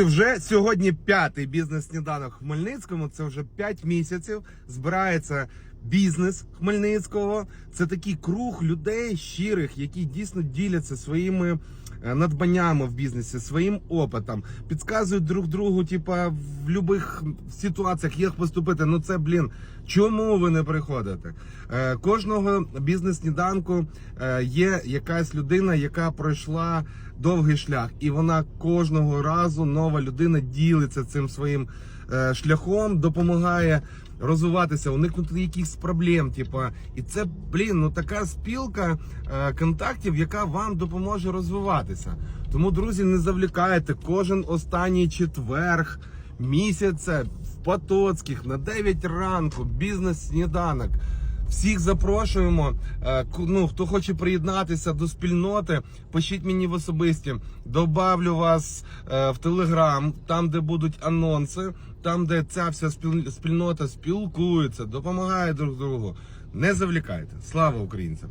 Вже сьогодні п'ятий бізнес-сніданок в Хмельницькому. Це вже п'ять місяців. Збирається бізнес Хмельницького. Це такий круг людей щирих, які дійсно діляться своїми е, надбаннями в бізнесі, своїм опитом, підказують друг другу, типа в будь-яких ситуаціях як поступити. Ну це блін. Чому ви не приходите? Е, кожного бізнес-сніданку е, є якась людина, яка пройшла довгий шлях, і вона кожного разу нова людина ділиться цим своїм шляхом, допомагає розвиватися, уникнути якихось проблем. Типа, і це блін, ну така спілка е, контактів, яка вам допоможе розвиватися. Тому, друзі, не завлікайте кожен останній четверг місяця в Потоцьких на 9 ранку, бізнес-сніданок. Всіх запрошуємо. Е, Ну, хто хоче приєднатися до спільноти, пишіть мені в особисті. Добавлю вас е, в Телеграм, там, де будуть анонси, там, де ця вся спіл- спільнота спілкується, допомагає друг другу. Не завлікайте. Слава українцям!